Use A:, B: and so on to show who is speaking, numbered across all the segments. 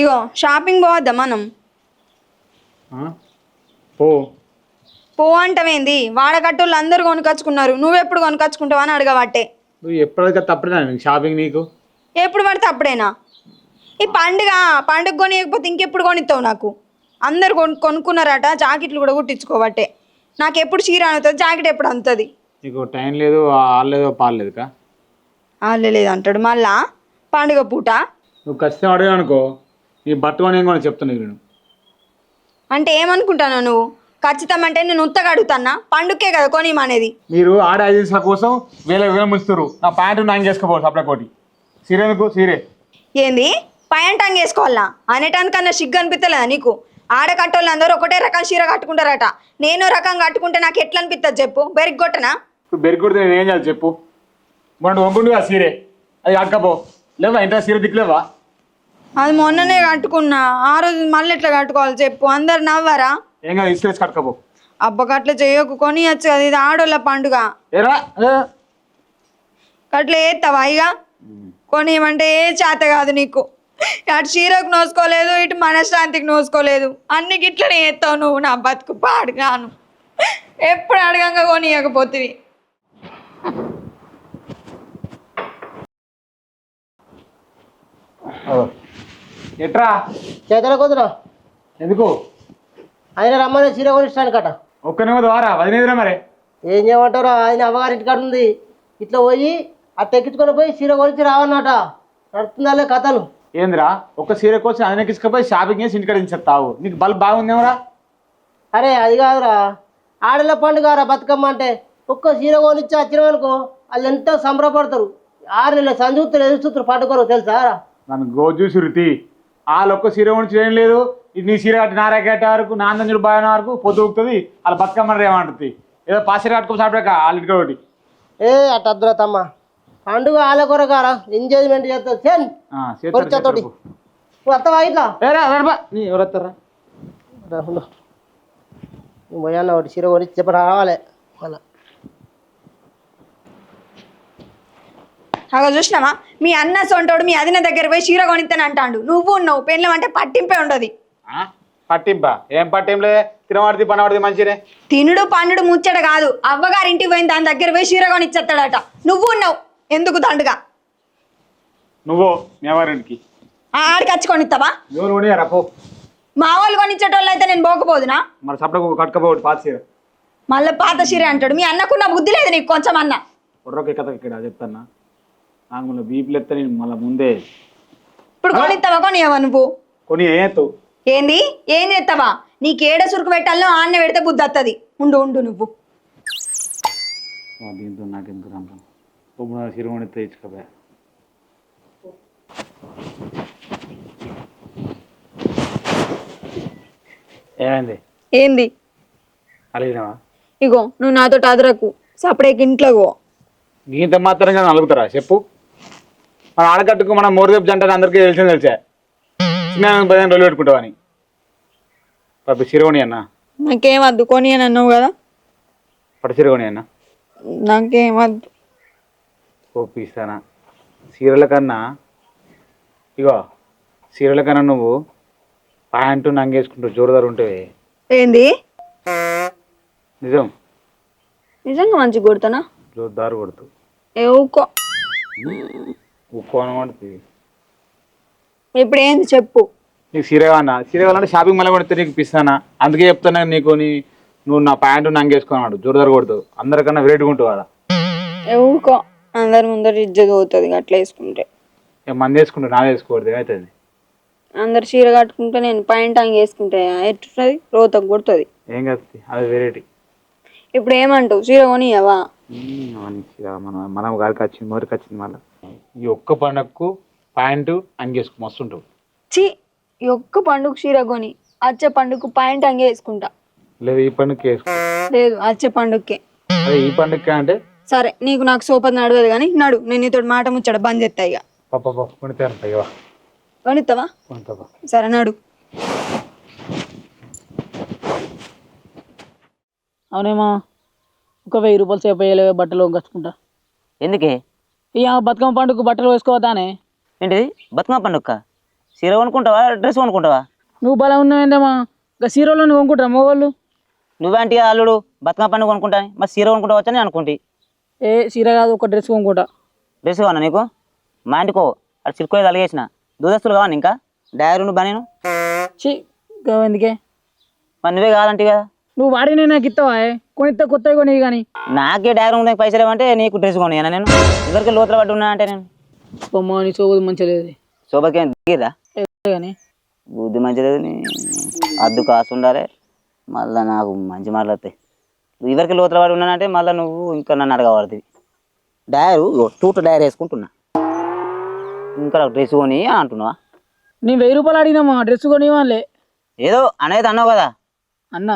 A: ఇగో shopping పోవద్దా మనం?
B: పో.
A: పో అంటమేంది? వాడకట్టోళ్ళు అందరూ కొనుకొచ్చుకున్నారు. నువ్వెప్పుడు కొనుకొచ్చుకుంటావు అని అడగబట్టే
B: నువ్వు ఎప్పటికీ తప్పడా నీకు షాపింగ్ నీకు?
A: ఎప్పుడు పడితే అప్పుడేనా? ఈ పండుగ పండుగ కొనియకపోతే ఇంకెప్పుడు కొనిస్తావు నాకు? అందరు కొను కొనుక్కున్నారట జాకెట్లు కూడా కుట్టించుకోబట్టే నాకు ఎప్పుడు చీర అనుతుంది జాకెట్ ఎప్పుడు అందుతుంది
B: నీకు టైం లేదు ఆడలేదు పాలేదు కా
A: లేదు అంటాడు. మళ్ళా? పండుగ పూట?
B: నువ్వు ఖచ్చితంగా అడిగా అనుకో నీ బట్ట కొని ఏం కూడా చెప్తాను నీకు నేను.
A: అంటే ఏమనుకుంటాను నువ్వు? ఖచ్చితం అంటే నేను ఉత్తగా అడుగుతానా పండుగకే కదా కొనిమనేది
B: మీరు ఆడ ఏజెన్సీల కోసం వేల వేల ముంచుతారు నా ప్యాంటు నాంగ్ చేసుకోపోదు సప్లై కోటి. సీరే ఎందుకు? సీరే.
A: ఏంది? పయంటాంగ్ వేసుకోవాలా అనేటానికన్నా సిగ్గు అనిపిస్తలేదా నీకు? ఆడకట్టోళ్ళు అందరూ ఒకటే రకం చీర కట్టుకుంటారట. నేను రకం కట్టుకుంటే నాకు ఎట్లా అనిపిస్తుంది చెప్పు? బెరిగొట్టనా
B: ఇప్పుడు బెరికొడితే నేను ఏం చేయాలి చెప్పు? మొన్న సీరే. అది అక్కపో లేవా? ఇంటర్ సీరే దిక్కులేవా?
A: అది మొన్ననే కట్టుకున్నా. ఆ రోజు మళ్ళీ ఎట్లా కట్టుకోవాలి చెప్పు? అందరు నవ్వరా?
B: ఏం కాదు ఇసుకేసి కట్టుకపో
A: అబ్బ అట్లా చేయకు. కొనియచ్చు కదా ఇది ఆడోళ్ళ పండుగ.
B: ఏరా ఏ.
A: అట్లా ఏస్తావా ఇక కొనియమంటే ఏ చేత కాదు నీకు. అటు చీరకు నోసుకోలేదు ఇటు మనశ్శాంతికి నోసుకోలేదు. అన్ని గిట్లనే ఏస్తావు నువ్వు నా బతుకు పాడుగాను ఎప్పుడు అడగంగా కొనియకపోతివి
B: ఓ. ఎట్రా?
C: చేతల కుదురు
B: ఎందుకు?
C: ఆయన రమ్మని చీర కొనిస్తానికట.
B: ఒక్కనే వారా వదిలేదురా మరి.
C: ఏం చేయమంటారు? ఆయన అమ్మగారి ఇంటికాడ ఉంది ఇట్లా పోయి అట్ట ఎక్కించుకొని పోయి చీర కొనిచ్చి రావన్నట. నడుతుందాలే కథలు.
B: ఏందిరా? ఒక్క సీర కోసం ఆయన తీసుకుపోయి షాపింగ్ చేసి ఇంటికాడ ఇచ్చేస్తావు నీకు బల్బ్ బాగుందేమరా?
C: అరే అది కాదురా. ఆడల పండుగ రా బతుకమ్మ అంటే ఒక్క చీర కొనిచ్చి వచ్చినామనుకో వాళ్ళు ఎంతో సంబరపడతారు. ఆరు నెలల సంజూతులు ఎదురు చూస్తారు పండుగరు తెలుసా?
B: నన్ను గోజు శృతి వాళ్ళు ఒక్క సీర కొనిచి ఏం లేదు. నీ సీర కట్టి నారాకేట వరకు నాందంజుడు బాగా వరకు పొద్దు ఊగుతుంది వాళ్ళ బతుకమ్మ ఏమంటుంది ఏదో పాసీర కట్టుకో సాపడాక వాళ్ళ ఒకటి
C: ఏ అట్ట అద్దురా తమ్మ. పండుగ ఆల కొరగారా ఎంజాయ్మెంట్ చేస్తారు
B: చేస్తారు,
C: కొరిచేతోటి. నువ్వు ఇట్లా.
B: ఏరా, నడపా. నీ ఎవరు వస్తారా?
C: రా, ఉండు. నువ్వు పోయాన్న ఒకటి చీర కొనిచ్చి చెప్ప రావాలి. మళ్ళా.
A: అగో చూసినావా? మీ అన్న సొంటోడు మీ అదిన దగ్గర పోయి చీర కొనిస్తాను అంటాడు. నువ్వు ఉన్నావు పెళ్ళం అంటే పట్టింపే ఉండదు.
B: ఆ? పట్టింపా? ఏం పట్టింలే తినవాడిది పనవాడిది మంచిదే
A: తినుడు పండుడు ముచ్చట కాదు. అవ్వగారింటికి పోయిన దాని దగ్గర పోయి చీర కొనిచ్చేస్తాడట నువ్వు ఉన్నావు. ఎందుకు దండుగా?
B: నువ్వు
A: ఆ ఆడికి వచ్చి కొనిస్తావా
B: కొనియారా? పో.
A: మా వాళ్ళు కొనిచ్చేటోళ్ళు అయితే నేను పోకపోదునా?
B: మరి సపడకు కట్టుకపోవద్దు పాత సీర
A: మళ్ళీ పాత చీర అంటాడు. మీ అన్నకున్న బుద్ధి లేదు నీకు కొంచెం అన్న.
B: ఇక్కడ చెప్తానా నాకు మళ్ళీ బీపీలు ఎత్తా నేను మళ్ళీ ముందే.
A: ఇప్పుడు కొనిస్తావా కొనియవా నువ్వు?
B: కొని ఏతు
A: ఏంది? ఏం చేస్తావా నీకేడ సురుకు పెట్టాలో ఆన్న పెడితే బుద్ధి వస్తుంది ఉండు ఉండు నువ్వు.
B: దీంతో నాకు ఎందుకు రంపం ఇప్పుడు సీర కొని తెచ్చుకోబోయా ఏమైంది?
A: ఏంది?
B: అలిగినావా?
A: ఇగో నువ్వు నాతో అదరకు. సపడేకి ఇంట్లో
B: గీంత మాత్రంగా నలుగుతారా చెప్పు. మన ఆడకట్టుకు మనం మోరుదేపు జంట అందరికీ తెలిసింది తెలిసా. చిన్న పదిహేను రోజులు పెట్టుకుంటావని. పప్పు చిరవని అన్న.
A: నాకేం వద్దు కొని అని అన్నావు కదా.
B: పట్టు చిరవని అన్న.
A: నాకేం వద్దు.
B: ఒప్పిస్తానా సీరల కన్నా ఇగో సీరల కన్నా నువ్వు ప్యాంటు నంగేసుకుంటూ జోరుదారు ఉంటే
A: ఏంది?
B: నిజం.
A: నిజంగా మంచి కొడతానా?
B: జోరుదారు కొడుతూ.
A: ఏవుకో
B: అనమాడుతుంది
A: ఇప్పుడు ఏంది చెప్పు.
B: నీకు సీర కావాలన్నా? సీర కావాలంటే షాపింగ్ మళ్ళీ కొడితే నీకు ఇప్పిస్తానా అందుకే చెప్తాను నీకు నీ నువ్వు నా ప్యాంటు నంగేసుకున్నాడు జోరుదారు కొడుతూ అందరికన్నా వెరైటీగా ఉంటావు కదా.
A: ఏవుకో అందరి ముందర ఇజ్జత్ పోతుంది అట్లా వేసుకుంటే.
B: ఇక మంది వేసుకుంటూ నా వేసుకోకూడదు ఏమవుతుంది
A: అందరు చీర కట్టుకుంటే నేను పాయింట్ అంగి వేసుకుంటే ఎట్టున్నది రోతకు కొడుతుంది.
B: ఏం కాదు అది వెరైటీ
A: ఇప్పుడు ఏమంటావు? చీర కొనియవా?
B: మనం మనం గారికి వచ్చింది మోరికి వచ్చింది మళ్ళీ. ఈ ఒక్క పండగకు ప్యాంటు అంగేసుకు మస్తు ఉంటావు
A: చి ఈ ఒక్క పండుగ చీర కొని వచ్చే పండుగకు పాయింట్ అంగి వేసుకుంటా
B: లేదు ఈ పండుగకి వేసుకో.
A: లేదు వచ్చే పండుగకే.
B: అదే ఈ పండుగకి అంటే?
A: సరే నీకు నాకు సోపతి నడవదు కానీ నడు నేను నీతో మాట ముచ్చట బంద్ చేస్తా ఇక కొనిస్తావా
B: కొంత
A: సరే నడు.
D: అవునేమో? ఒక వెయ్యి రూపాయలు సేపు వేయలేవే బట్టలు వంకొచ్చుకుంటా
E: ఎందుకే?
D: ఇక బతుకమ్మ పండుగ బట్టలు వేసుకోవద్దానే.
E: ఏంటిది? బతుకమ్మ పండుగ చీర కొనుక్కుంటావా డ్రెస్ కొనుక్కుంటావా?
D: నువ్వు బలం ఉన్నావేందమ్మా ఇంకా సీరోలో నువ్వు కొనుక్కుంటారా మగవాళ్ళు
E: నువ్వేంటి అల్లుడు బతుకమ్మ పండుగ కొనుక్కుంటా మరి చీర కొనుక్కుంటావచ్చా నేను అనుకుంటి.
D: ఏ సీర కాదు ఒక డ్రెస్ కొనుక్కుంటా.
E: డ్రెస్ కావాలా నీకు? మా ఇంటికో అక్కడ చిరుకోయి తలిగేసిన దూదస్తులు కావాలి ఇంకా? డైరీ నువ్వు బనీను
D: చి ఎందుకే?
E: మరి నువ్వే కావాలంటే కదా
D: నువ్వు వాడినే నాకు ఇస్తావా కొనిస్తే కొత్తవి కొని కానీ.
E: నాకే డైరీ ఉన్నాయి పైసలు ఏమంటే నీకు డ్రెస్ కొనియనా నేను? ఇద్దరికి లోతుల పట్టి ఉన్నా అంటే నేను?
D: బొమ్మ నీ చోబుది మంచిగా లేదు.
E: శోభకి ఏం దిగిరా
D: కానీ.
E: బుద్ధి మంచిలేదు నీ. అద్దు కాసు ఉండాలి. మళ్ళీ నాకు మంచి మాట్లాడతాయి ఇవరికి లోతుల పడి ఉన్నానంటే మళ్ళీ నువ్వు ఇంకా నన్ను అడగబడుతుంది డైరు టూట డైరీ వేసుకుంటున్నా. ఇంకా డ్రెస్ కొని అంటున్నావా?
D: నేను వెయ్యి రూపాయలు అడిగినామా డ్రెస్ కొని వాళ్ళే
E: ఏదో అనేది అన్నావు కదా.
D: అన్న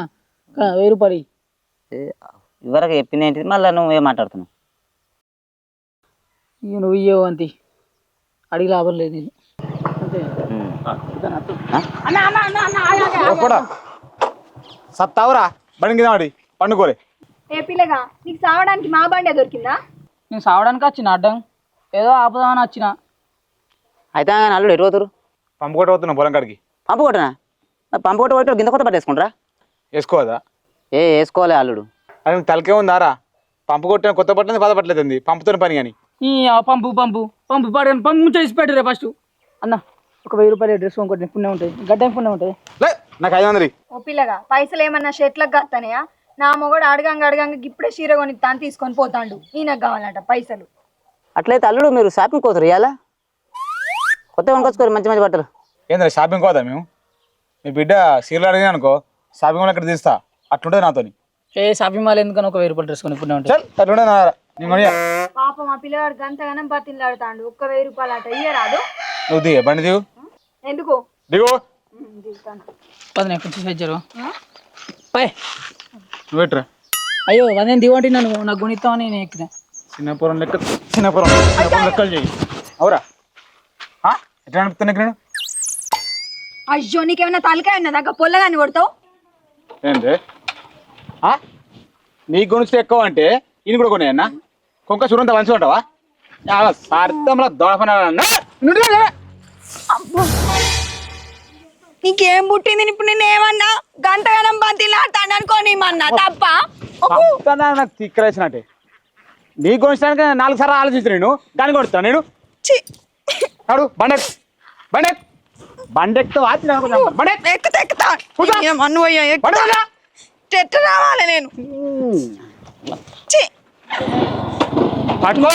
D: వెయ్యి రూపాయలు ఇయ్యి.
E: ఇవరకు చెప్పింది ఏంటిది? మళ్ళీ నువ్వు ఏం మాట్లాడుతున్నావు.
D: ఇయ్య నువ్వు ఇయ్యవు అంతి. అడిగి లాభం లేదు నేను
B: సత్తావురా? బండి కింద పడి పండుకోలే.
A: ఏ పిల్లగా నీకు సావడానికి మా బండే దొరికిందా?
D: నేను సావడానికి వచ్చిన అడ్డం. ఏదో ఆపుదామని వచ్చిన.
E: అయితే అల్లుడు ఎటు పోతురు?
B: పంపు కొట్ట పోతున్నా పొలం కాడికి.
E: పంపు కొట్టనా? పంపు కొట్ట కొట్టి గింత కొత్త పట్టేసుకుంటారా
B: వేసుకోవదా
E: ఏ వేసుకోవాలి అల్లుడు.
B: అది తలకే ఉందారా? పంపు కొట్టిన కొత్త పట్టింది పాత పట్టలేదు పంపుతున్న పని కానీ.
D: ఈ ఆ పంపు పంపు. పంపు పాడని పంపు ముంచే ఇసి పెట్టు రే ఫస్ట్. అన్న ఒక వెయ్యి రూపాయలు డ్రెస్ కొనుక్కోండి పుణ్యం ఉంటుంది. గడ్డ పుణ్యం ఉంటుంది.
B: లే నాకు ఐదు వందలు.
A: ఓ పిల్లగా పైసలు ఏమన్నా షర్ట్లకు కత్తనయా నా మొగడు అడగంగా అడగంగా ఇప్పుడే చీర కొనిస్తాను తీసుకొని పోతాండు. ఈయనకు కావాలంట పైసలు.
E: అట్లయితే అల్లుడు మీరు షాపింగ్ పోతారు ఇవాళ కొత్త కొనుకొచ్చుకోరు మంచి మంచి బట్టలు.
B: ఏంద్రా షాపింగ్ కోదా మేము? మీ బిడ్డ సీరియల్ అడిగినా అనుకో షాపింగ్ మాల్ ఇక్కడ తీస్తా? అట్లుంటుంది నాతోని.
D: ఏ షాపింగ్ మాల్ ఎందుకని ఒక వెయ్యి రూపాయలు డ్రెస్ కొని పుణ్యం ఉంటుంది
B: చల్ అట్లుండే నా.
A: పాపం మా పిల్లగాడు గంతగానం బతిలాడుతాండు. ఒక్క వెయ్యి రూపాయలు అట ఇయ్యరాదు.
B: నువ్వు దిగే బండి దిగు.
A: ఎందుకు?
B: దిగు.
D: పది కొంచెం సజ్జరు పై.
B: నువ్వు ఎట్రా?
D: అయ్యో అదేం దివంటి నన్ను నాకు గుణిస్తామని నేను ఎక్కిన?
B: చిన్నపురం లెక్క చిన్నపురం చిన్నపురం లెక్కలు చేయి అవురా. ఆ? ఎట్లా అనిపిస్తున్నా
A: అయ్యో నీకేమైనా తలకాయ ఉన్నదా? పొల్లగాని కొడతావు?
B: ఏంటి? నీ గురించి ఎక్కువ అంటే ఈయన కూడా కొనేయన్నా కొంక చూడంత మంచిగా ఉంటావా? అర్థంలో దోహన
A: నీకేం పుట్టింది? ఇప్పుడు నేను ఏమన్నా గంతగానం బతిలాడతాను అనుకోని మన్నా తప్ప?
B: నాకు తిక్కలేసినట్టే నీ గురించి నాలుగు సార్లు ఆలోచించిన నేను. దాన్ని కొడుతా నేను. అడు బండెక్ బండెక్ బండెక్తో
A: ఎక్కుతా ఎక్కుతా. రావాలి నేను.
B: పట్టుకో.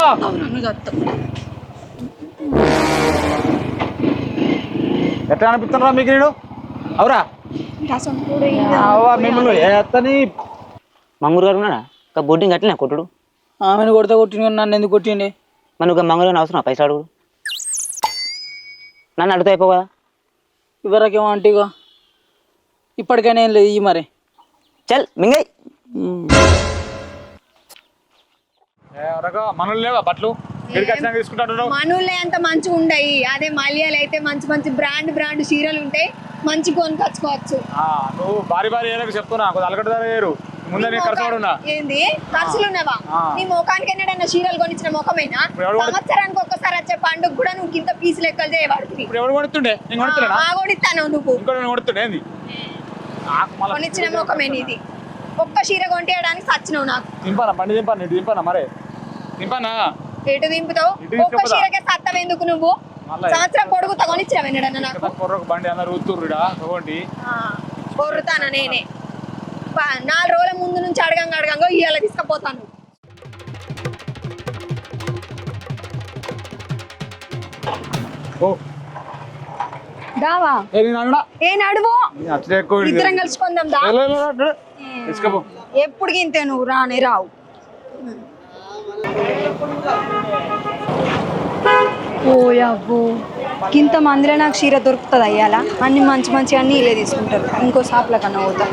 B: ఎట్లా అనిపిస్తున్నారా మీకు నేను? అవురా. అవ్వ మిమ్మల్ని ఎత్తని.
E: మంగూరు గారు ఉన్నాడా? బొడ్డింగ్ కట్టినా కొట్టుడు?
D: ఆమెను కొడితే కొట్టిన నన్ను ఎందుకు కొట్టిండే?
E: నువ్వు మంగళూరు అవసరం పైసలు అడుగుడు. నన్ను అడుగుతా అయిపో కదా
D: ఇవరకేమో అంటే ఇప్పటికైనా ఏం లేదు ఈ మరి.
E: చల్ మింగయ్
B: మనలు లేవా బట్టలు?
A: అంత మంచిగా ఉండయి. అదే మలయాలు అయితే మంచి మంచి బ్రాండ్ బ్రాండ్ చీరలు ఉంటాయి మంచి కొనుకొచ్చుకోవచ్చు
B: నువ్వు భారీ భారీ చెప్తున్నా వేరు. ముందే నేను ఖర్చు పడున్నా
A: ఏంది? ఖర్చులు ఉన్నావా?
B: ఆ.
A: నీ ముఖానికి ఎన్నడన్నా చీరలు కొనిచ్చిన ముఖమేనా? సంవత్సరానికి ఒక్కసారి వచ్చే పండుగ కూడా నువ్వు కింద పీసు లెక్కలు చేయబడుతుంది.
B: ఇప్పుడు ఎవడు కొడుతుండే నేను కొడుతున్నా
A: ఆ కొనిస్తాను నువ్వు.
B: నేను కొడుతుండే ఏంది?
A: కొనిచ్చిన ముఖమే నీది. ఒక్క చీర కొంటేయడానికి సచ్చినావు నాకు.
B: దింపానా బండి దింపాను ఇటు దింపానా మరే? దింపానా
A: ఎటు దింపుతావు
B: ఇటు
A: ఒక్క
B: తీసుకుపోతా.
A: చీరకే సత్తం ఎందుకు నువ్వు? సంవత్సరం పొడుగుతా ఎన్నడన్నా నాకు?
B: కుర్రకు బండి
A: కొర్రుతాను నేనే? నాలుగు రోజుల ముందు నుంచి అడగంగా అడగంగా ఇవాళ తీసుకుపోతాను. దావా.
B: ఏ
A: నడువు ఇద్దరం కలుసుకుందాం దా. ఎప్పుడు గింతే నువ్వు? రానే రావు. ఓ అవ్వో ఇంత మందిలో నాకు చీర దొరుకుతుంది అయ్యాల? అన్ని మంచి మంచి అన్ని ఇలే తీసుకుంటారు. ఇంకో షాప్ల కన్నా పోతా.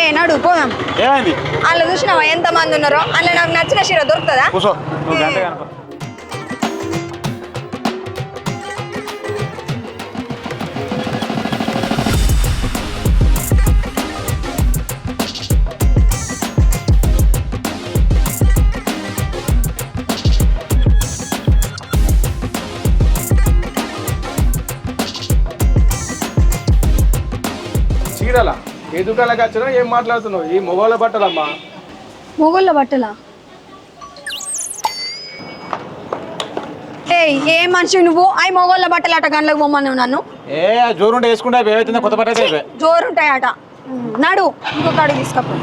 A: ఏ నడు పోదాం.
B: ఏమైంది?
A: అందులో చూసినావా? ఎంత మంది ఉన్నారో? అందులో నాకు నచ్చిన చీర దొరుకుతుందా?
B: కనుకో
F: ఏ దుకాణానికి వచ్చినా ఏం మాట్లాడుతున్నావు? ఈ మొగోళ్ళ బట్టలమ్మా.
A: మొగోళ్ళ బట్టలా? ఏయ్ ఏ మనిషి నువ్వు? అవి మొగోళ్ళ బట్టలు అట గంటలకు పోమన్నావు నన్ను.
B: ఏ జోరుంటే వేసుకుంటే కొత్త.
A: జోరుంటాయట. నడు ఇంకొక అడుగు తీసుకపో.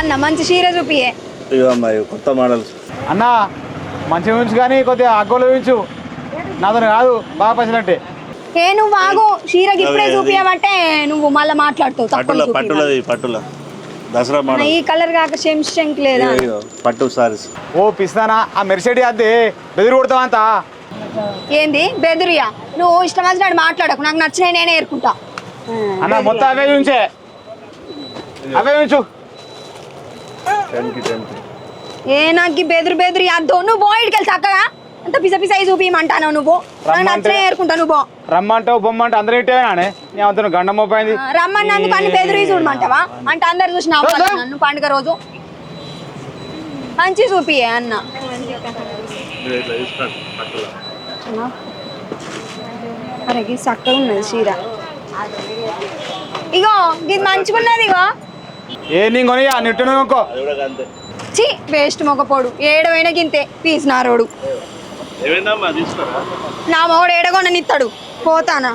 A: అన్న మంచి చీర చూపియే.
G: ఇగో అమ్మాయి కొత్త మోడల్స్
B: అన్న మంచిగా ఉంచు కానీ కొద్దిగా అగ్గోలు ఉంచు. నాతో కాదు బాగా పైసలు అంటే
A: ఏ నువ్వు ఆగు. చీరకి ఇప్పుడే చూపియమంటే నువ్వు మళ్ళీ మాట్లాడుతావు.
G: పట్టుల పట్టులది పట్టుల. దసరా మోడల్.
A: ఈ కలర్ కాక శంక్ లేదా?
G: పట్టు సారీస్.
B: ఓ పిస్తానా ఆ మెరిసెడి అద్దె బెదిరి కొడతావా అంతా?
A: ఏంది? బెదిరియా? నువ్వు ఇష్టం వచ్చినట్టు మాట్లాడకు. నాకు నచ్చినవి నేనే ఏరుకుంటా.
B: అన్న మొత్తం అవే ఉంచే. అవే ఉంచు.
G: టెన్కి టెన్కి
A: ఏ నాకు బెదురు బెదురు అద్దు నువ్వు బోయిడికి వెళ్ళి చక్కగా. అంత పిస పిస అయి చూపియమంటాను నువ్వు? నాకు నచ్చినవి ఏరుకుంటా నువ్వు పో.
B: రమ్మంటావు బొమ్మంటే అందరూ ఇట్టేనానే నేను? అంత గండం మోపోయింది
A: ఆ, రమ్మన్నందుకు అన్ని బెదిరి చూడమంటావా అంటే అందరు చూసి నవ్వాలి నన్ను పండుగ రోజు? మంచి చూపియే అన్న. అరే చక్కగా ఉన్నది చీర. ఇగో ఇది మంచిగున్నది ఇగో.
B: ఏ నేను కొని నిట్టును ఇంకో
G: అది కూడా అంతే
A: చి వేస్ట్ మొగపోడు. ఏడవైనా గింతే పీస్ నారోడు
G: ఏమైందమ్మా? తీసుకోరా.
A: నా మొగడు ఏడగొననిస్తాడు పోతానా?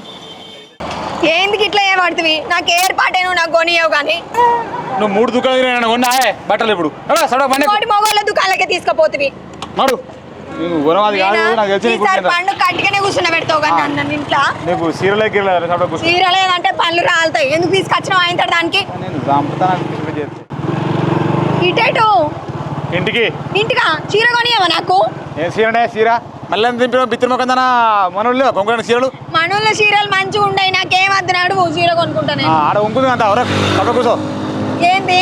A: ఏంది ఇట్లా ఏ పడుతుంది నాకు ఏర్పాటేను నాకు కొనియవు కానీ
B: నువ్వు మూడు దుకాణాలు కొన్నాయే? బట్టలు ఇప్పుడు.
A: కోటి మొగోళ్ళ దుకాణాలకే తీసుకుపోతుంది
B: నడు
A: పండు కట్టిగానే కూర్చున్న పెడతావు కానీ నన్ను ఇంట్లో?
B: నీకు
A: చీర లేదంటే పళ్ళు రాలుతాయి. ఎందుకు తీసుకొచ్చినావు ఆయన దానికి? ఇటేటు?
B: ఇంటికి.
A: ఇంటికా? చీర కొనియవా నాకు?
B: ఏం సీరనే సీర మళ్ళీ దింపిన బిత్తిరి మనోళ్ళు సీరలు
A: మనోళ్ళ చీరలు? మంచిగా ఉండయి నాకేం వద్దునాడు చీర కొనుక్కుంటానే.
B: ఆడ ఉంకుంది అంత ఎవరో పక్క కూర్చో.
A: ఏంది?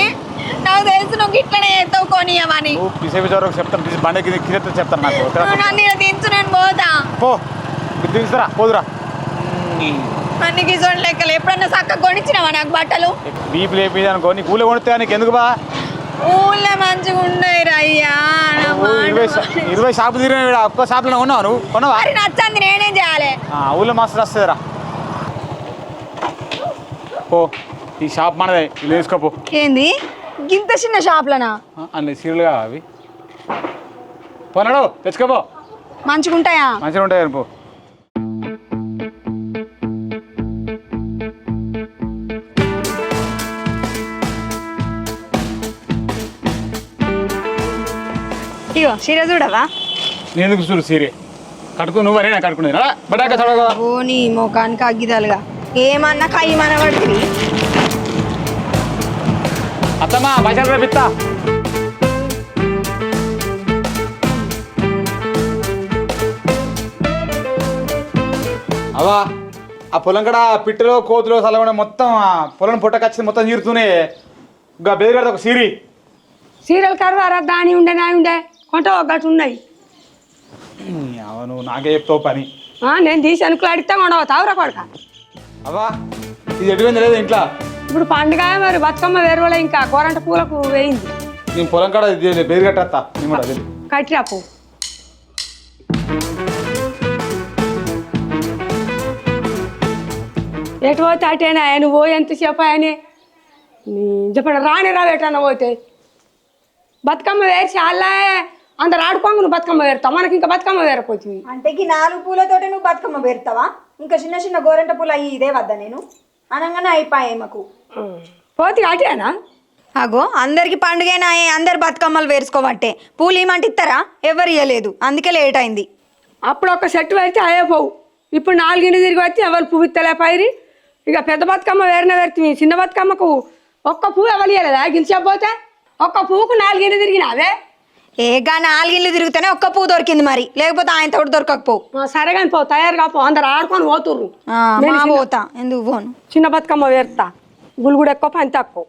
A: నాకు తెలుసు నువ్వు ఇట్లనే ఎత్తావు కొనియమని
B: నువ్వు పిసే పిసే చెప్తాను పిసి బండి కింద కింద చెప్తాను నాకు
A: నన్ను ఇలా దించు నేను పోతా.
B: పో దించుతారా పోదురా.
A: అన్ని గిజోన్ లెక్కలు ఎప్పుడన్నా చక్కగా కొనిచ్చినావా నాకు బట్టలు?
B: బీపీ లేపి అనుకో నీకు ఊళ్ళో కొనితే నీకు ఎందుకు బా?
A: ఊళ్ళో మంచిగా ఉండయి రయ్యా
B: ఇరవై షాపు తిరిగిన ఒక్క షాపులో ఉన్నావు నువ్వు? కొన్నావా?
A: నచ్చంది నేనేం చేయాలి?
B: ఆ, ఊళ్ళో మస్తు వస్తుందిరా పో ఈ షాప్ మనదే ఇల్లు వేసుకోపో.
A: ఏంది? గింత చిన్న షాప్లనా?
B: అన్ని సీరియల్ అవి? పోనాడు తెచ్చుకోపో
A: మంచిగా ఉంటాయా
B: మంచిగా ఉంటాయి పో.
A: ఇగో చీర చూడవా?
B: నేను ఎందుకు చూడు సీరే కట్టుకో నువ్వు నాకు కట్టుకునేది బడాక చదవగా
A: ఓ నీ ముఖానికి అగ్గిదాలుగా. ఏమన్నా కయ్యమన పడుతుంది
B: అత్తమ్మా పైసలు రేపిస్తా అవా ఆ పొలం కడ పిట్టలో కోతులో సలవడం మొత్తం ఆ పొలం పుట్టకొచ్చి మొత్తం చీరుతూనే ఇంకా బెదిరి ఒక సీరి.
H: సీరియల్ కరవారా దాని ఉండే నా ఉండే. కొంట ఒకటి ఉన్నాయి
B: అవును నాకే చెప్తావు పని.
H: ఆ, నేను తీసి అనుకులు అడిగితే కొండవు తావురా కొడక.
B: అవా ఇది ఎటువంటి లేదు ఇంట్లో.
H: ఇప్పుడు పండుగ మరి బతుకమ్మ వేరువల ఇంకా కోరంట పూలకు వేయింది.
B: నేను పొలం కాడ బెదిరి కట్టేస్తా. నేను కూడా వెళ్ళి
H: కట్టిరా పో. ఎటు పోతే అటేనా నువ్వు పోయి ఎంతసేపు అని చెప్పండి రాని రా ఎటన్నా పోతే. బతుకమ్మ వేసి అలా అందరు ఆడుకోంగ నువ్వు బతుకమ్మ వేరుతావు? మనకి ఇంకా బతుకమ్మ వేరపోతుంది
A: అంటే ఈ నాలుగు పూలతోటి నువ్వు బతుకమ్మ పెడతావా ఇంకా చిన్న చిన్న గోరెంట పూలు అయ్యి ఇదే వద్దా నేను? అనగానే అయిపోయాయి మాకు.
H: పోతే అటేనా
A: అగో అందరికి పండుగైనా అందరు బతుకమ్మలు వేసుకోబట్టే పూలు ఏమంటే ఇస్తారా ఎవరు ఇవ్వలేదు అందుకే లేట్ అయింది.
H: అప్పుడు ఒక సెట్ పెడితే అయ్యే పోవు. ఇప్పుడు నాలుగింటి తిరిగి వచ్చి ఎవరు పువ్వు ఇస్తలే పైరి ఇక పెద్ద బతుకమ్మ వేరే వేరుతుంది చిన్న బతుకమ్మకు ఒక్క పువ్వు ఎవరు ఇవ్వలేదా గిలిచకపోతే ఒక్క పువ్వుకు నాలుగింటి తిరిగినావే
A: ఏగా నాలుగిళ్ళు తిరిగితేనే ఒక్క పువ్వు దొరికింది మరి. లేకపోతే ఆయనతో కూడా దొరకకపోవు.
H: సరే కానీ పో తయారుగా పో అందరు ఆడుకొని పోతుర్రు. నేను చిన్న-
A: పోతా ఎందుకు పోను?
H: చిన్న బతుకమ్మ వేరుతా గుళ్ళు కూడా ఎక్కువ పని తక్కువ.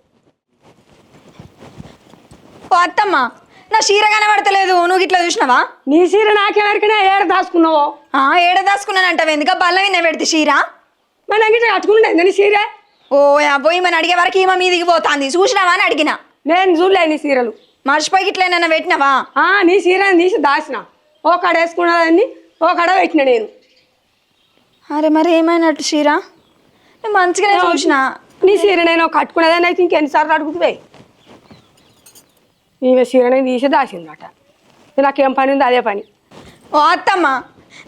A: ఓ అత్తమ్మ నా చీర కనబడతలేదు నువ్వు ఇట్లా చూసినావా?
H: నీ చీర నాకెవరికైనా ఏడ దాచుకున్నావో?
A: ఆ, ఏడ దాసుకున్నానంటావు ఎందుక? బల్ల విన్న పెడితే చీర?
H: మన అంగిట కట్టుకుంటే నీ చీర?
A: ఓ అబ్బోయి మన అడిగే వరకు ఈమె మీదికి పోతాంది. చూసినావా అని అడిగిన.
H: నేను చూడలే నీ చీరలు.
A: మర్చిపోయి ఇట్లా పెట్టినావా?
H: ఆ, నీ చీరని తీసి దాచిన ఓ కడ వేసుకున్నదాన్ని ఓ కడ పెట్టిన నేను.
A: అరే మరి ఏమైనట్టు చీర? నేను మంచిగానే చూసిన.
H: నీ చీర నేను కట్టుకునేదాన్ని అయితే ఇంకెన్నిసార్లు అడుగుతుంది ఈమె చీరని తీసి దాచిందట నాకేం పని ఉంది అదే పని.
A: ఓ అత్తమ్మ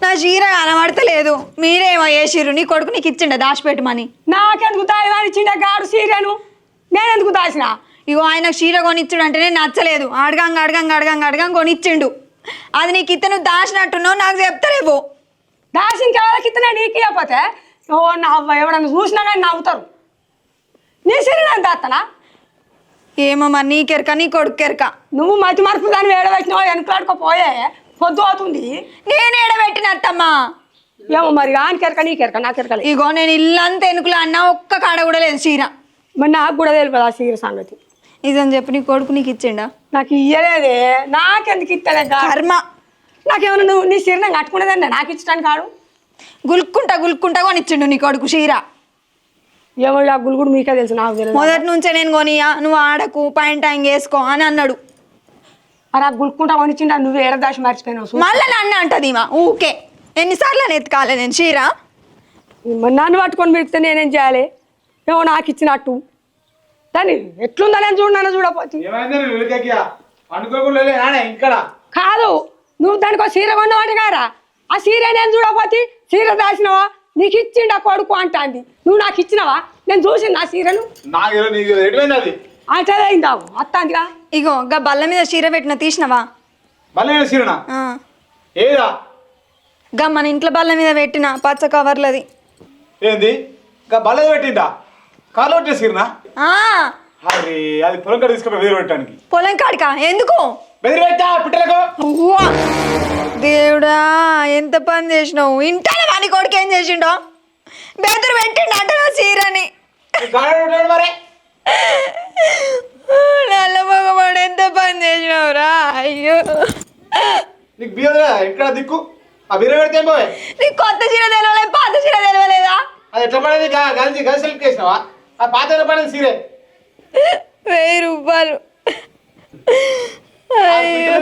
A: నా చీర కనబడతలేదు. మీరేమో చేసిర్రు నీ కొడుకు నీకు ఇచ్చిండ దాచిపెట్టమని?
H: నాకెందుకు దాయమని చిన్న గాడు చీరను? నేనెందుకు దాచిన
A: ఇగో ఆయన చీర కొనిచ్చుడు అంటేనే నచ్చలేదు. అడగంగా అడగంగా అడగంగా అడగంగా కొనిచ్చిండు. అది నీకు ఇతను దాచినట్టున్నావు నాకు చెప్తలేవు.
H: దాసి ఇంకెవరికి ఇతనే నీకు ఇవ్వకపోతే ఓ నవ్వ ఎవడన్నా చూసినా కానీ నవ్వుతారు. నీ చీర నేను దాస్తానా
A: ఏమో మరి నీకెరక నీ కొడుకెరక
H: నువ్వు మతి మార్పు దాన్ని వేడబెట్టినావు వెనకాడుకోపోయే పొద్దు అవుతుంది
A: నేను ఏడబెట్టిన అత్తమ్మ.
H: ఏమో మరి ఆనికెరక నీకెరక నాకెరకలే
A: ఇగో నేను ఇల్లంతా ఎనుకులు అన్నా ఒక్క కాడ కూడా లేదు చీర.
H: మరి నాకు కూడా తెలియదు ఆ చీర సంగతి.
A: ఇదని చెప్పి నీ కొడుకు నీకు ఇచ్చిండా?
H: నాకు ఇయ్యలేదే. నాకెందుకు ఇస్తలే
A: కర్మ.
H: నాకేమన్నా నువ్వు నీ చీర నేను కట్టుకునేదండి నాకు ఇచ్చడానికి కాడు
A: గులుక్కుంటా గులుక్కుంటా కొనిచ్చిండు నీ కొడుకు చీర.
H: ఏమో ఆ గురుగుడు మీకే తెలుసు నాకు తెలియదు
A: మొదటి నుంచే నేను కొనియా నువ్వు ఆడకు పైన టైం వేసుకో అని అన్నాడు.
H: మరి ఆ గులుక్కుంటా కొనిచ్చిండా నువ్వు ఏడ దాచి మర్చిపోయినావు.
A: మళ్ళీ నన్ను అంటది మా ఊకే. ఎన్నిసార్లు అని ఎత్తుకాలే నేను చీర?
H: నన్ను పట్టుకొని పెడితే నేనేం చేయాలి? ఏమో నాకు ఇచ్చినట్టు. దాన్ని ఎట్లుందా నేను చూడన్నా చూడపోతే కాదు నువ్వు దానికి ఒక చీర కొన్నవాటి కారా? ఆ చీర నేను చూడకపోతే చీర దాచినవా? నీకు ఇచ్చిండు ఆ కొడుకు అంటాంది. నువ్వు నాకు ఇచ్చినవా? నేను చూసి నా చీరను.
B: నాకు తెలియదు, నీకు ఎటువైంది అది?
H: అట్లే అయిందావు అత్తాందిగా.
A: ఇగో గా బల్ల మీద చీర పెట్టిన తీసినవా?
B: మళ్ళీ సీరనా
A: ఆ.
B: ఏదా?
A: గా మన ఇంట్లో బల్ల మీద పెట్టిన పచ్చ కవర్లది.
B: ఏంది? ఇంకా బల్ల పెట్టిందా? కాలు సీరనా
A: ఆ,
B: అరే అది పొలం కడ తీసుకుని బెదిరి పెట్టడానికి.
A: పొలం కాడికా? ఎందుకు?
B: బెదిరి పెట్టా పిట్టలకు.
A: ఉవ్వా. దేవుడా ఎంత పని చేసినావు? ఇంటానే వాని కొడుకు ఏం చేసిండో? బెదురు పెట్టిండు అంట నా చీరని.
B: మరి.
A: నల్ల మగవాడు ఎంత పని చేసినావురా? అయ్యో.
B: నీకు బియ్యం ఇక్కడ దిక్కు? ఆ బీర పెడితే ఏం పోయే
A: నీకు కొత్త చీర తెలవలే పాత చీర తెలవలేదా?
B: అది ఎట్లా పడేది? గా- కలిసి కలిసి సెలెక్ట్ చేసినావా? ఆ పాత పడేది సీరే?
A: వెయ్యి రూపాయలు.
B: సీరే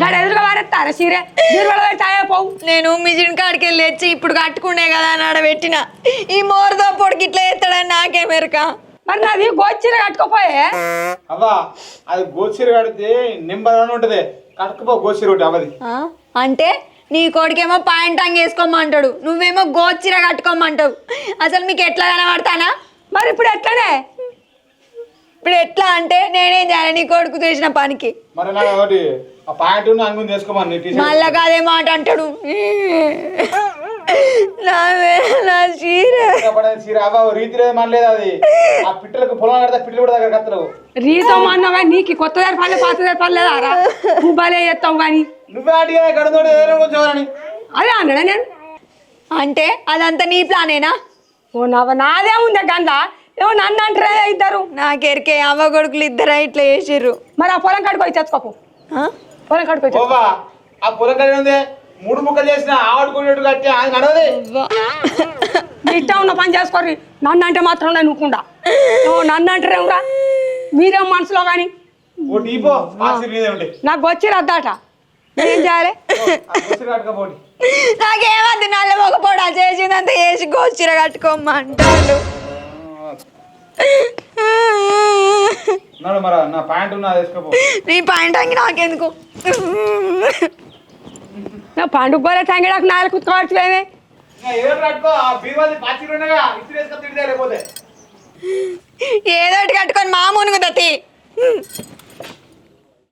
B: సీర
H: ఎదురుగా వారెత్తారా చీర మీరు పెడతాయో పోవు.
A: నేను మిజిన్ కాడికి వెళ్ళి తెచ్చి ఇప్పుడు కట్టుకునే కదా అని ఆడ పెట్టిన. ఈ మోరదో పొడికి ఇట్లా ఎత్తాడని నాకేమెరక
H: మరి నాది గోచీర కట్టుకోపోయే?
B: అవ్వా అది గోచీర కడితే నెంబర్ వన్ ఉంటది. కట్టుకుపో గోచీర ఒకటి అవది
A: ఆ? అంటే? నీ కొడుకేమో పాయింట్ అంగ్ వేసుకోమంటాడు. నువ్వేమో గోచిర కట్టుకోమంటావు. అసలు మీకు ఎట్లా కనబడతానా?
H: మరి ఇప్పుడు ఎట్లనే?
A: ఇప్పుడు ఎట్లా అంటే నేనేం చేయాలి? నీ కొడుకు చేసిన పనికి. మళ్ళా కాదే మాట అంటాడు. నా నా చీర.
B: రీతి
H: అన్నావు నీకు కొత్త దారి పాత దారి పర్లేదా రా నువ్వు భలే చేస్తావు కానీ
B: నువ్వే అడిగా గడుదోడు
H: అదే అన్నాడా నేను?
A: అంటే అదంతా నీ ప్లానేనా
H: ఓ నవ నాదే ఉంది గంట ఏమో నన్ను అంటారే ఇద్దరు?
A: నాకెరికే అవ్వ కొడుకులు ఇద్దరు ఇట్లా చేసిర్రు.
H: మరి ఆ పొలం కాడికి
A: ఆ?
H: పొలం కాడికి.
B: ఓవా ఆ పొలం కడి ఉంది మూడు ముక్కలు చేసిన ఆడుకునేట్టు కట్టి అది నడవది.
H: మీ ఇష్టం ఉన్న పని చేసుకోరు నన్ను అంటే మాత్రం నేను నువ్వుకుండా ఓ నన్ను అంటారేమరా మీరేం మనసులో కానీ
B: ఓ టీపో ఆ సీర మీదే ఉండే
H: నాకు వచ్చి రద్దాట ఏం చేయాలి?
A: నాకేమద్దు నల్ల మొగపోడా చేసిందంతా వేసి గోచిర కట్టుకోమంటాడు. నా ప్యాంట్ అంగి నాకెందుకు?
H: నా పండుగ పోలే తంగడాకు నాలుగు కుత్తుకోవచ్చులేమే
B: ఇంకా ఏదో కట్టుకో ఆ బీరువాది పాచిరు ఉండగా ఇస్త్రీ వేసుకొని తిడితే లేకపోతే.
A: ఏదో ఒకటి కట్టుకొని మా మునుగు దత్తి